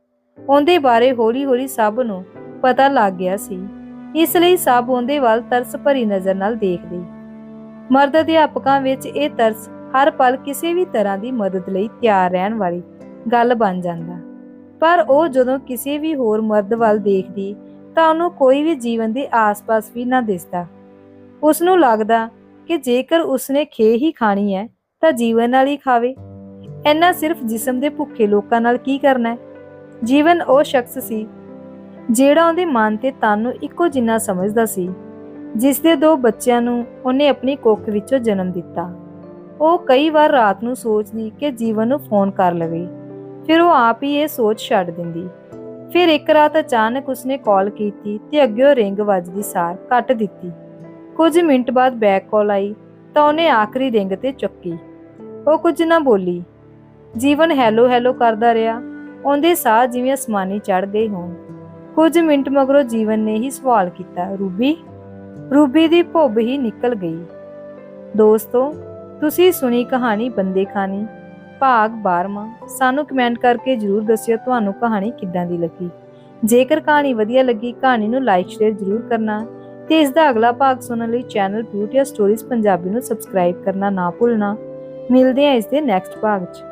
ਉਹਦੇ ਬਾਰੇ ਹੌਲੀ-ਹੌਲੀ ਸਭ ਨੂੰ ਪਤਾ ਲੱਗ ਗਿਆ ਸੀ। ਇਸ ਲਈ ਸਭ ਉਹਦੇ ਵੱਲ ਤਰਸ ਭਰੀ ਨਜ਼ਰ ਨਾਲ ਦੇਖਦੇ। ਮਰਦ ਅਧਿਆਪਕਾਂ ਵਿੱਚ ਇਹ ਤਰਸ ਹਰ ਪਲ ਕਿਸੇ ਵੀ ਤਰ੍ਹਾਂ ਦੀ ਮਦਦ ਲਈ ਤਿਆਰ ਰਹਿਣ ਵਾਲੀ ਗੱਲ ਬਣ ਜਾਂਦਾ। ਪਰ ਉਹ ਜਦੋਂ ਕਿਸੇ ਵੀ ਹੋਰ ਮਰਦ ਵੱਲ ਦੇਖਦੀ, ਤਾਂ ਉਹਨੂੰ ਕੋਈ ਵੀ ਜੀਵਨ ਦੇ ਆਸ-ਪਾਸ ਵੀ ਨਾ ਦਿਸਦਾ। ਉਸ ਨੂੰ ਲੱਗਦਾ ਕਿ ਜੇਕਰ ਉਸਨੇ ਖੇ ਹੀ ਖਾਣੀ ਹੈ, ਤਾਂ ਜੀਵਨ ਨਾਲ ਹੀ ਖਾਵੇ। ਇੰਨਾ ਸਿਰਫ ਜਿਸਮ ਦੇ ਭੁੱਖੇ ਲੋਕਾਂ ਨਾਲ ਕੀ ਕਰਨਾ ਹੈ? ਜੀਵਨ ਉਹ ਸ਼ਖਸ ਸੀ, ਜਿਹੜਾ ਉਹਦੇ ਮਨ ਤੇ ਤਨ ਨੂੰ ਇੱਕੋ ਜਿੰਨਾ ਸਮਝਦਾ ਸੀ ਜਿਸ ਦੇ ਦੋ ਬੱਚਿਆਂ ਨੂੰ ਉਹਨੇ ਆਪਣੀ ਕੁੱਖ ਵਿੱਚੋਂ ਜਨਮ ਦਿੱਤਾ। ਉਹ ਕਈ ਵਾਰ ਰਾਤ ਨੂੰ ਸੋਚਦੀ ਕਿ ਜੀਵਨ ਨੂੰ ਫੋਨ ਕਰ ਲਵੇ। ਫਿਰ ਉਹ ਆਪ ਹੀ ਇਹ ਸੋਚ ਛੱਡ ਦਿੰਦੀ। ਫਿਰ ਇੱਕ ਰਾਤ ਅਚਾਨਕ ਉਸਨੇ ਕਾਲ ਕੀਤੀ ਤੇ ਅੱਗੇ ਰਿੰਗ ਵੱਜਦੀ ਸਾਰ ਕੱਟ ਦਿੱਤੀ। ਕੁਝ ਮਿੰਟ ਬਾਅਦ ਬੈਕ ਕਾਲ ਆਈ ਤਾਂ ਉਹਨੇ ਆਖਰੀ ਰਿੰਗ ਤੇ ਚੱਕੀ। ਉਹ ਕੁਝ ਨਾ ਬੋਲੀ। ਜੀਵਨ ਹੈਲੋ ਹੈਲੋ ਕਰਦਾ ਰਿਹਾ। ਉਹਦੇ ਸਾਹ ਜਿਵੇਂ ਅਸਮਾਨੀ ਚੜ ਗਏ ਹੋਣ। ਕੁਝ ਮਿੰਟ ਮਗਰੋਂ ਜੀਵਨ ਨੇ ਹੀ ਸਵਾਲ ਕੀਤਾ, ਰੂਬੀ? ਰੂਬੀ ਦੀ ਭੁੱਬ ਹੀ ਨਿਕਲ ਗਈ। ਦੋਸਤੋ ਤੁਸੀਂ ਸੁਣੀ ਕਹਾਣੀ ਬੰਦੇ ਖਾਨੀ। ਭਾਗ 12ਵਾਂ ਸਾਨੂੰ ਕਮੈਂਟ ਕਰਕੇ ਜਰੂਰ ਦੱਸਿਓ ਤੁਹਾਨੂੰ ਕਹਾਣੀ ਕਿੱਦਾਂ ਦੀ ਲੱਗੀ। ਜੇਕਰ ਕਹਾਣੀ ਵਧੀਆ ਲੱਗੀ, ਕਹਾਣੀ ਨੂੰ ਲਾਈਕ ਸ਼ੇਅਰ ਜਰੂਰ ਕਰਨਾ ਤੇ ਇਸ ਦਾ ਅਗਲਾ ਭਾਗ ਸੁਣਨ ਲਈ ਚੈਨਲ ਬਿਊਟੀ ਸਟੋਰੀਜ਼ ਪੰਜਾਬੀ ਨੂੰ ਸਬਸਕ੍ਰਾਈਬ ਕਰਨਾ ਨਾ ਭੁੱਲਣਾ। ਮਿਲਦੇ ਹਾਂ ਇਸ ਦੇ ਨੈਕਸਟ ਭਾਗ 'ਚ।